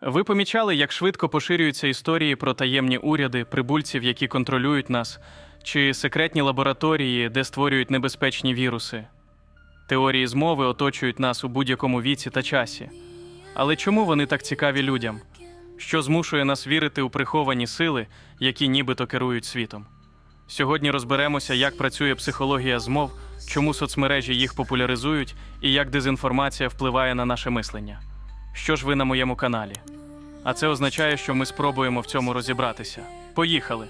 Ви помічали, як швидко поширюються історії про таємні уряди, прибульців, які контролюють нас, чи секретні лабораторії, де створюють небезпечні віруси. Теорії змови оточують нас у будь-якому віці та часі. Але чому вони так цікаві людям? Що змушує нас вірити у приховані сили, які нібито керують світом? Сьогодні розберемося, як працює психологія змов, чому соцмережі їх популяризують і як дезінформація впливає на наше мислення. Що ж ви на моєму каналі? А це означає, що ми спробуємо в цьому розібратися. Поїхали!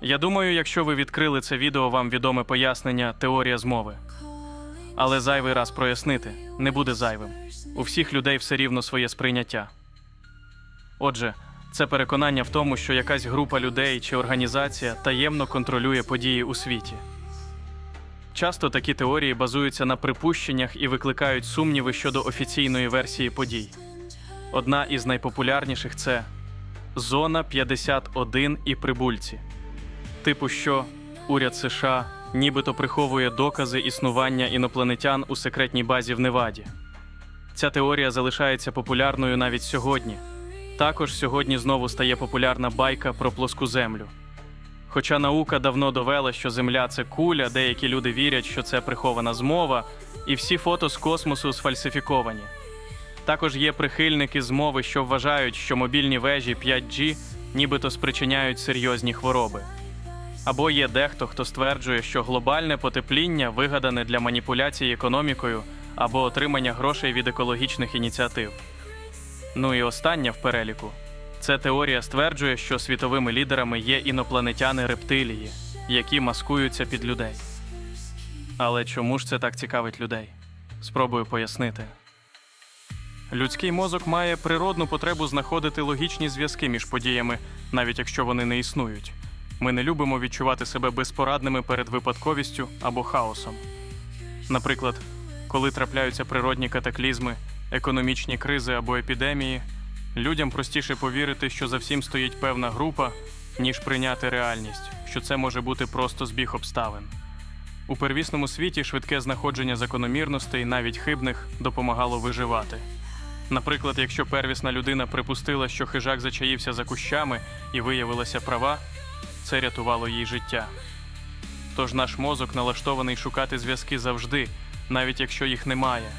Я думаю, якщо ви відкрили це відео, вам відоме пояснення теорія змови. Але зайвий раз прояснити не буде зайвим. У всіх людей все рівно своє сприйняття. Отже, це переконання в тому, що якась група людей чи організація таємно контролює події у світі. Часто такі теорії базуються на припущеннях і викликають сумніви щодо офіційної версії подій. Одна із найпопулярніших це Зона 51 і прибульці. Типу, що уряд США нібито приховує докази існування інопланетян у секретній базі в Неваді. Ця теорія залишається популярною навіть сьогодні. Також сьогодні знову стає популярна байка про плоску землю. Хоча наука давно довела, що Земля це куля, деякі люди вірять, що це прихована змова, і всі фото з космосу сфальсифіковані. Також є прихильники змови, що вважають, що мобільні вежі 5G нібито спричиняють серйозні хвороби. Або є дехто, хто стверджує, що глобальне потепління вигадане для маніпуляції економікою або отримання грошей від екологічних ініціатив. Ну і остання в переліку. Ця теорія стверджує, що світовими лідерами є інопланетяни рептилії, які маскуються під людей. Але чому ж це так цікавить людей? Спробую пояснити. Людський мозок має природну потребу знаходити логічні зв'язки між подіями, навіть якщо вони не існують. Ми не любимо відчувати себе безпорадними перед випадковістю або хаосом. Наприклад, коли трапляються природні катаклізми, економічні кризи або епідемії, людям простіше повірити, що за всім стоїть певна група, ніж прийняти реальність, що це може бути просто збіг обставин. У первісному світі швидке знаходження закономірностей, навіть хибних, допомагало виживати. Наприклад, якщо первісна людина припустила, що хижак зачаївся за кущами і виявилася права, це рятувало їй життя. Тож наш мозок налаштований шукати зв'язки завжди, навіть якщо їх немає.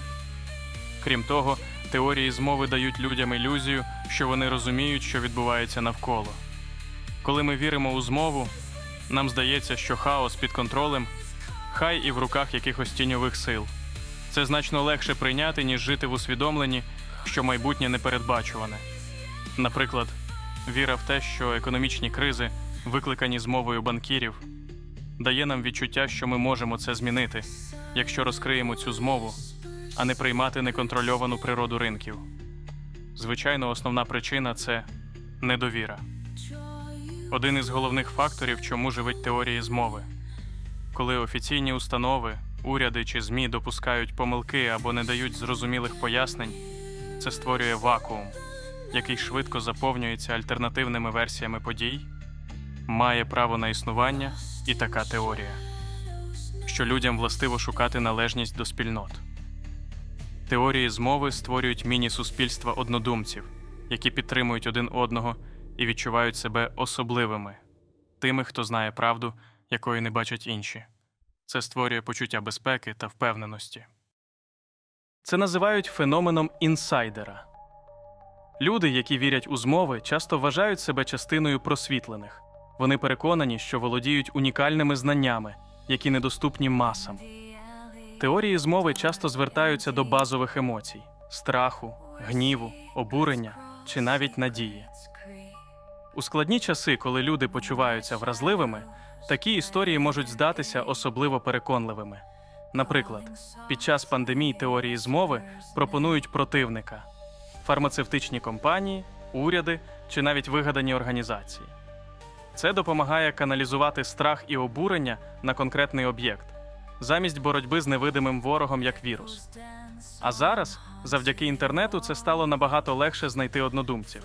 Крім того, теорії змови дають людям ілюзію, що вони розуміють, що відбувається навколо. Коли ми віримо у змову, нам здається, що хаос під контролем, хай і в руках якихось тіньових сил. Це значно легше прийняти, ніж жити в усвідомленні, що майбутнє непередбачуване. Наприклад, віра в те, що економічні кризи, викликані змовою банкірів, дає нам відчуття, що ми можемо це змінити, якщо розкриємо цю змову, а не приймати неконтрольовану природу ринків. Звичайно, основна причина це недовіра. Один із головних факторів, чому живуть теорії змови. Коли офіційні установи, уряди чи ЗМІ допускають помилки або не дають зрозумілих пояснень, це створює вакуум, який швидко заповнюється альтернативними версіями подій, має право на існування і така теорія, що людям властиво шукати належність до спільнот. Теорії змови створюють міні-суспільства однодумців, які підтримують один одного і відчувають себе особливими, тими, хто знає правду, якої не бачать інші. Це створює почуття безпеки та впевненості. Це називають феноменом інсайдера. Люди, які вірять у змови, часто вважають себе частиною просвітлених. Вони переконані, що володіють унікальними знаннями, які недоступні масам. Теорії змови часто звертаються до базових емоцій страху, гніву, обурення чи навіть надії. У складні часи, коли люди почуваються вразливими, такі історії можуть здатися особливо переконливими. Наприклад, під час пандемії теорії змови пропонують противника фармацевтичні компанії, уряди чи навіть вигадані організації. Це допомагає каналізувати страх і обурення на конкретний об'єкт, замість боротьби з невидимим ворогом як вірус. А зараз, завдяки інтернету, це стало набагато легше знайти однодумців.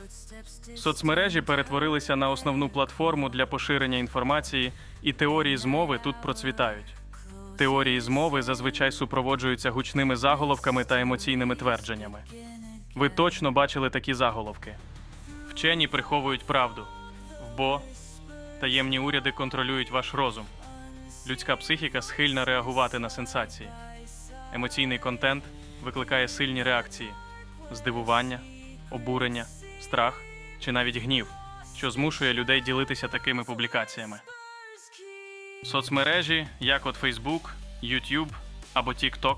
Соцмережі перетворилися на основну платформу для поширення інформації, і теорії змови тут процвітають. Теорії змови зазвичай супроводжуються гучними заголовками та емоційними твердженнями. Ви точно бачили такі заголовки. Вчені приховують правду. Вбо таємні уряди контролюють ваш розум. Людська психіка схильна реагувати на сенсації. Емоційний контент викликає сильні реакції: здивування, обурення, страх чи навіть гнів, що змушує людей ділитися такими публікаціями. Соцмережі, як от Facebook, YouTube або TikTok,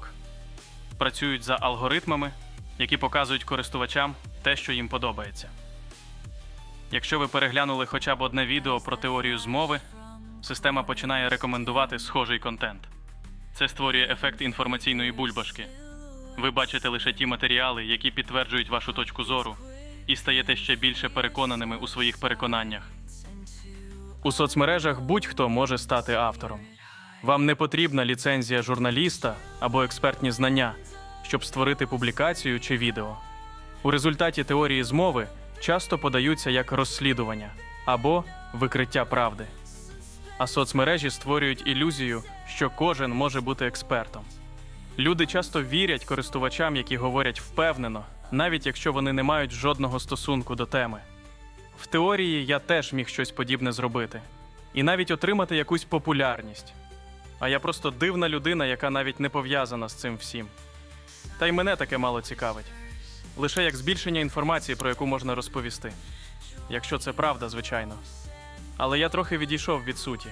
працюють за алгоритмами, які показують користувачам те, що їм подобається. Якщо ви переглянули хоча б одне відео про теорію змови, система починає рекомендувати схожий контент. Це створює ефект інформаційної бульбашки. Ви бачите лише ті матеріали, які підтверджують вашу точку зору, і стаєте ще більше переконаними у своїх переконаннях. У соцмережах будь-хто може стати автором. Вам не потрібна ліцензія журналіста або експертні знання, щоб створити публікацію чи відео. У результаті теорії змови часто подаються як розслідування або викриття правди. А соцмережі створюють ілюзію, що кожен може бути експертом. Люди часто вірять користувачам, які говорять впевнено, навіть якщо вони не мають жодного стосунку до теми. В теорії я теж міг щось подібне зробити і навіть отримати якусь популярність. А я просто дивна людина, яка навіть не пов'язана з цим всім. Та й мене таке мало цікавить. Лише як збільшення інформації, про яку можна розповісти. Якщо це правда, звичайно. Але я трохи відійшов від суті.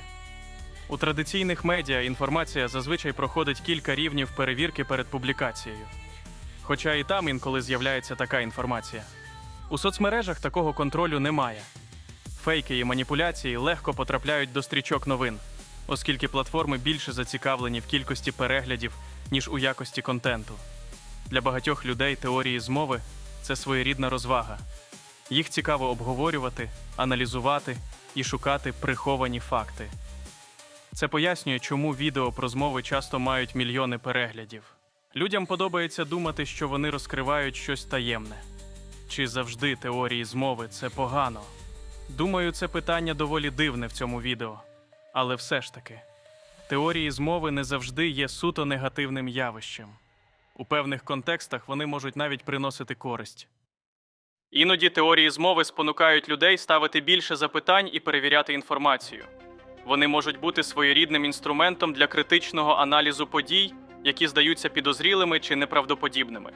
У традиційних медіа інформація зазвичай проходить кілька рівнів перевірки перед публікацією. Хоча і там інколи з'являється така інформація. У соцмережах такого контролю немає. Фейки і маніпуляції легко потрапляють до стрічок новин, оскільки платформи більше зацікавлені в кількості переглядів, ніж у якості контенту. Для багатьох людей теорії змови це своєрідна розвага. Їх цікаво обговорювати, аналізувати і шукати приховані факти. Це пояснює, чому відео про змови часто мають мільйони переглядів. Людям подобається думати, що вони розкривають щось таємне. Чи завжди теорії змови це погано? Думаю, це питання доволі дивне в цьому відео. Але все ж таки, теорії змови не завжди є суто негативним явищем. У певних контекстах вони можуть навіть приносити користь. Іноді теорії змови спонукають людей ставити більше запитань і перевіряти інформацію. Вони можуть бути своєрідним інструментом для критичного аналізу подій, які здаються підозрілими чи неправдоподібними.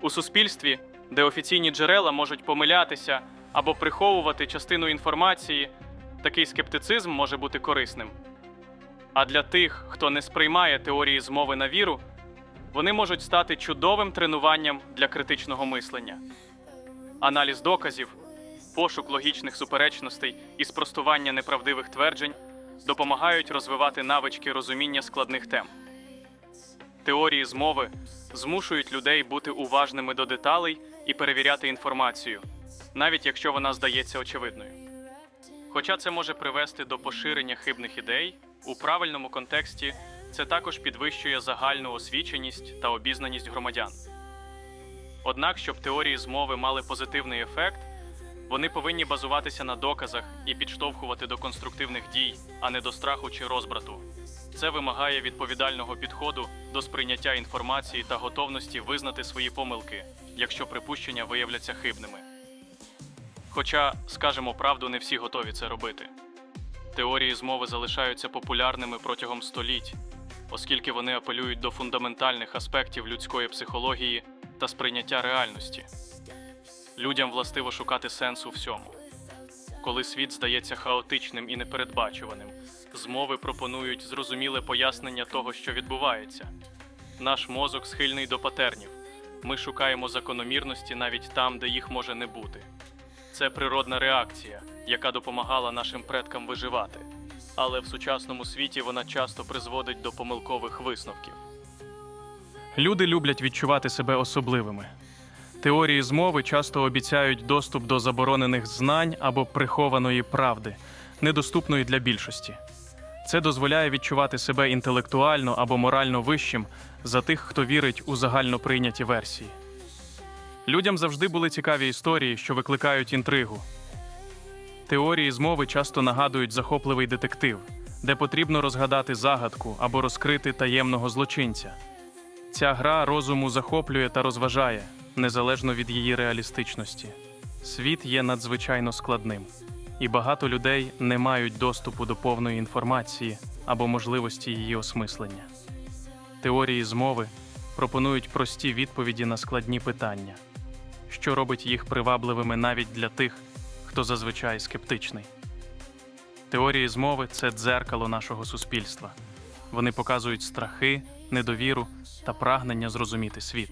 У суспільстві, де офіційні джерела можуть помилятися або приховувати частину інформації, такий скептицизм може бути корисним. А для тих, хто не сприймає теорії змови на віру, вони можуть стати чудовим тренуванням для критичного мислення. Аналіз доказів, пошук логічних суперечностей і спростування неправдивих тверджень допомагають розвивати навички розуміння складних тем. Теорії змови змушують людей бути уважними до деталей і перевіряти інформацію, навіть якщо вона здається очевидною. Хоча це може привести до поширення хибних ідей, у правильному контексті це також підвищує загальну освіченість та обізнаність громадян. Однак, щоб теорії змови мали позитивний ефект, вони повинні базуватися на доказах і підштовхувати до конструктивних дій, а не до страху чи розбрату. Це вимагає відповідального підходу до сприйняття інформації та готовності визнати свої помилки, якщо припущення виявляться хибними. Хоча, скажемо правду, не всі готові це робити. Теорії змови залишаються популярними протягом століть, оскільки вони апелюють до фундаментальних аспектів людської психології та сприйняття реальності. Людям властиво шукати сенс у всьому. Коли світ здається хаотичним і непередбачуваним, змови пропонують зрозуміле пояснення того, що відбувається. Наш мозок схильний до патернів. Ми шукаємо закономірності навіть там, де їх може не бути. Це природна реакція, яка допомагала нашим предкам виживати. Але в сучасному світі вона часто призводить до помилкових висновків. Люди люблять відчувати себе особливими. Теорії змови часто обіцяють доступ до заборонених знань або прихованої правди, недоступної для більшості. Це дозволяє відчувати себе інтелектуально або морально вищим за тих, хто вірить у загально прийняті версії. Людям завжди були цікаві історії, що викликають інтригу. Теорії змови часто нагадують захопливий детектив, де потрібно розгадати загадку або розкрити таємного злочинця. Ця гра розуму захоплює та розважає, незалежно від її реалістичності. Світ є надзвичайно складним, і багато людей не мають доступу до повної інформації або можливості її осмислення. Теорії змови пропонують прості відповіді на складні питання, що робить їх привабливими навіть для тих, хто зазвичай скептичний. Теорії змови це дзеркало нашого суспільства. Вони показують страхи, недовіру та прагнення зрозуміти світ.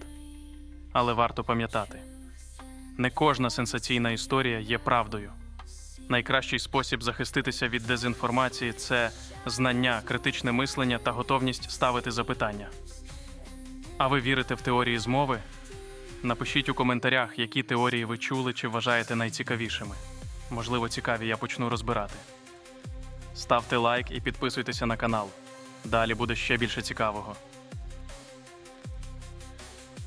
Але варто пам'ятати: не кожна сенсаційна історія є правдою. Найкращий спосіб захиститися від дезінформації це знання, критичне мислення та готовність ставити запитання. А ви вірите в теорії змови? Напишіть у коментарях, які теорії ви чули чи вважаєте найцікавішими. Можливо, цікаві я почну розбирати. Ставте лайк і підписуйтеся на канал. Далі буде ще більше цікавого.